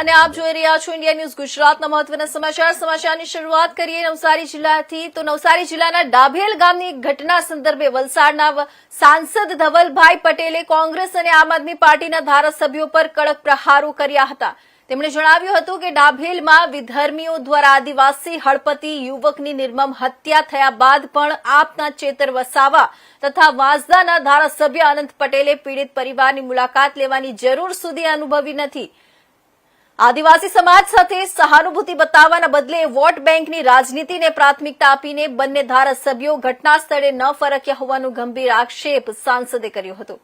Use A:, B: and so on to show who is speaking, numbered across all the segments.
A: અને આપ જોઈ રહ્યા છો ઇન્ડિયા ન્યૂઝ ગુજરાતના મહત્વના સમાચાર. સમાચારની શરૂઆત કરીએ નવસારી જિલ્લાથી. તો નવસારી જિલ્લાના ડાભેલ ગામની ઘટના સંદર્ભે વલસાડના સાંસદ ધવલભાઈ પટેલે કોંગ્રેસ અને આમ આદમી પાર્ટીના ધારાસભ્યો પર કડક પ્રહારો કર્યા હતા. તેમણે જણાવ્યું હતું કે ડાભેલમાં વિધર્મીઓ દ્વારા આદિવાસી હળપતિ યુવકની નિર્મમ હત્યા થયા બાદ પણ આપના ચેતર વસાવા તથા વાંસદાના ધારાસભ્ય અનંત પટેલે પીડિત પરિવારની મુલાકાત લેવાની જરૂર સુધી અનુભવી નથી. આદિવાસી સમાજ સાથે સહાનુભૂતિ બતાવવાના બદલે વોટ બેંકની રાજનીતિને પ્રાથમિકતા આપીને બંને ધારાસભ્યો ઘટના સ્થળે ન ફરક્યા હોવાનો ગંભીર આક્ષેપ સાંસદે કર્યો હતો.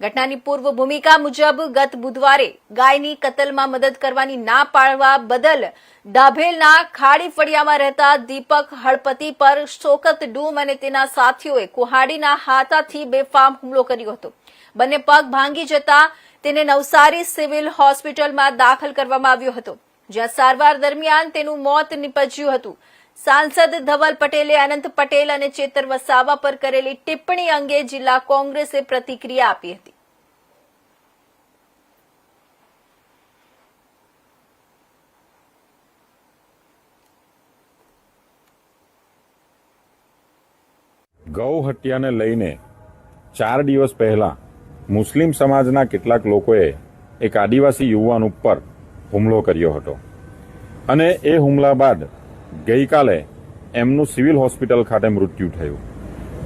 A: ઘટનાની પૂર્વ ભૂમિકા મુજબ ગત બુધવારે ગાયની કતલમાં મદદ કરવાની ના પાડવા બદલ ડાભેલના ખાડી ફળિયામાં રહેતા દીપક હળપતિ પર શોકત ડૂમ અને તેના સાથીઓએ કુહાડીના હાથાથી બેફામ હુમલો કર્યો હતો. બંને પગ ભાંગી જતા તેને નવસારી સિવિલ હોસ્પિટલમાં દાખલ કરવામાં આવ્યો હતો. જ્યાં સારવાર દરમિયાન તેનું મોત નીપજ્યું હતું. સાંસદ ધવલ પટેલે અનંત પટેલ અને ચેતર વસાવા પર કરેલી ટિપ્પણી અંગે જિલ્લા કોંગ્રેસે પ્રતિક્રિયા આપી હતી.
B: ગૌ હત્યાને લઈને ચાર દિવસ પહેલા મુસ્લિમ સમાજના કેટલાક લોકોએ એક આદિવાસી યુવાન ઉપર હુમલો કર્યો હતો. અને એ હુમલા બાદ ગઈકાલે એમનું સિવિલ હોસ્પિટલ ખાતે મૃત્યુ થયું.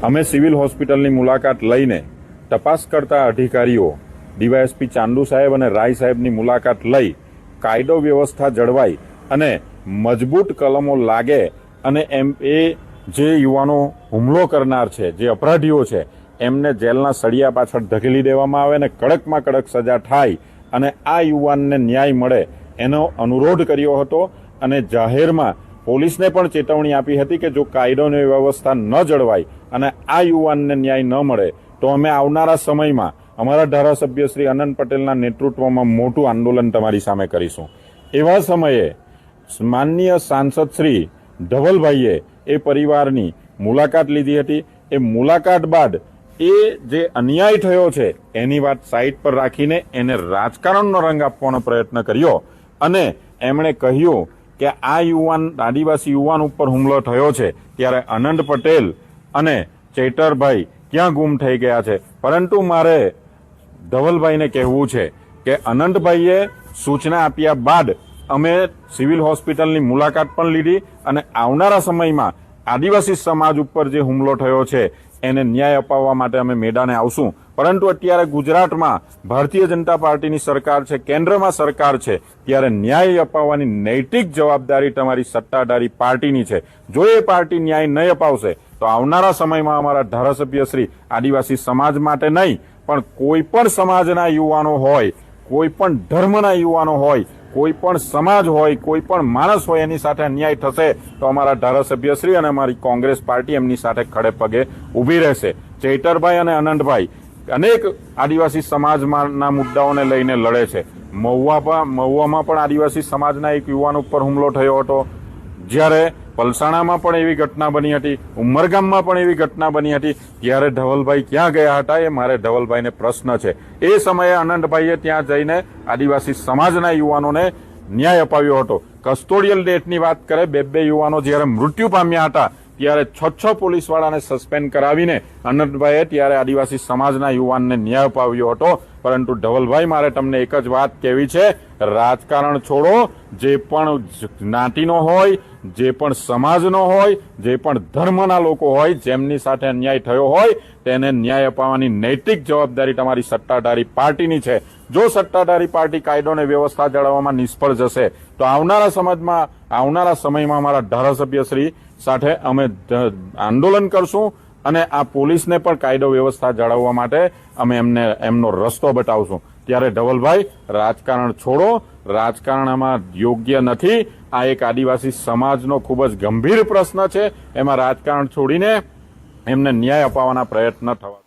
B: અમે સિવિલ હોસ્પિટલની મુલાકાત લઈને તપાસ કરતા અધિકારીઓ, ડીવાયએસપી ચાંદુ સાહેબ અને રાય સાહેબની મુલાકાત લઈ કાયદો વ્યવસ્થા જળવાય અને મજબૂત કલમો લાગે અને એમ એ જે યુવાનો હુમલો કરનાર છે, જે અપરાધીઓ છે, એમને જેલના સળિયા પાછળ ધકેલી દેવામાં આવે અને કડકમાં કડક સજા થાય અને આ યુવાનને ન્યાય મળે એનો અનુરોધ કર્યો હતો અને જાહેરમાં પોલીસને પણ ચેતવણી આપી હતી કે જો કાયદોની વ્યવસ્થા ન જળવાય અને આ યુવાનને ન્યાય ન મળે, તો અમે આવનારા સમયમાં અમારા ધારાસભ્ય શ્રી અનંત પટેલના નેતૃત્વમાં મોટું આંદોલન તમારી સામે કરીશું. એવા સમયે માનનીય સાંસદ શ્રી ધવલભાઈએ એ પરિવારની મુલાકાત લીધી હતી. એ મુલાકાત બાદ એ જે અન્યાય થયો છે, એની વાત સાઈડ પર રાખીને એને રાજકારણનો રંગ આપવાનો પ્રયત્ન કર્યો. અને એમણે કહ્યું કે આ યુવાન, આદિવાસી યુવાન ઉપર હુમલો થયો છે. ત્યારે અનંત પટેલ અને ચેતરભાઈ ક્યાં ગુમ થઈ ગયા છે? પરંતુ મારે ધવલભાઈને કહેવું છે કે અનંતભાઈએ સૂચના આપ્યા બાદ અમે સિવિલ હોસ્પિટલની મુલાકાત પણ લીધી અને આવનારા સમયમાં આદિવાસી સમાજ ઉપર જે હુમલો થયો છે, એને ન્યાય અપાવવા માટે અમે મેદાને આવશું. પરંતુ અત્યારે ગુજરાતમાં ભારતીય જનતા પાર્ટીની સરકાર છે, કેન્દ્રમાં સરકાર છે, ત્યારે ન્યાય અપાવવાની નૈતિક જવાબદારી તમારી સત્તાધારી પાર્ટીની છે. જો એ પાર્ટી ન્યાય નહીં અપાવશે, તો આવનારા સમયમાં અમારા ધારાસભ્ય શ્રી આદિવાસી સમાજ માટે નહીં. પણ કોઈ પણ સમાજના યુવાનો હોય, કોઈ પણ ધર્મના યુવાનો હોય કોઈ પણ સમાજ હોય, કોઈ પણ માણસ હોય એની સાથે અન્યાય થશે, તો અમારા ધારાસભ્યશ્રી અને અમારી કોંગ્રેસ પાર્ટી એમની સાથે ખડે પગે ઊભી રહેશે. ચૈતરભાઈ અને અનંતભાઈ અનેક આદિવાસી સમાજના મુદ્દાઓને લઈને લડે છે. મહુવા મહુવામાં પણ આદિવાસી સમાજના એક યુવાન ઉપર હુમલો થયો હતો. જ્યારે પલસાણામાં પણ એવી ઘટના બની હતી, ઉમરગામમાં પણ એવી ઘટના બની હતી, ત્યારે ધવલભાઈ ક્યાં ગયા હતા એ મારે ધવલભાઈને પ્રશ્ન છે. એ સમયે અનંતભાઈએ ત્યાં જઈને આદિવાસી સમાજના યુવાનોને ન્યાય અપાવ્યો હતો. કસ્ટોડિયલ ડેટની વાત કરે, બે બે યુવાનો જ્યારે મૃત્યુ પામ્યા હતા, ત્યારે છ છ પોલીસવાળાને સસ્પેન્ડ કરાવીને અનંતભાઈએ ત્યારે આદિવાસી સમાજના યુવાનને ન્યાય અપાવ્યો હતો. પરંતુ ધવલભાઈ, મારે તમને એક જ વાત કહેવી છે. રાજકારણ છોડો, જે પણ જ્ઞાતિનો હોય જે પણ સમાજનો હોય, જે પણ ધર્મના લોકો હોય, જેમની સાથે અન્યાય થયો હોય, તેને ન્યાય અપાવવાની નૈતિક જવાબદારી તમારી સત્તાધારી પાર્ટીની છે. જો સત્તાધારી પાર્ટી કાયદો અને વ્યવસ્થા જાળવવામાં નિષ્ફળ જશે, તો આવનારા સમાજમાં, આવનારા સમયમાં અમારા ધારાસભ્યશ્રી સાથે અમે આંદોલન કરશું અને આ પોલીસને પણ કાયદો વ્યવસ્થા જાળવવા માટે અમે એમને, એમનો રસ્તો બતાવશું. ત્યારે ધવલભાઈ, રાજકારણ છોડો. રાજકારણ આમાં યોગ્ય નથી. આ એક આદિવાસી સમાજનો ખૂબ જ ગંભીર પ્રશ્ન છે. એમાં રાજકારણ છોડીને એમને ન્યાય અપાવવાના પ્રયત્ન થવા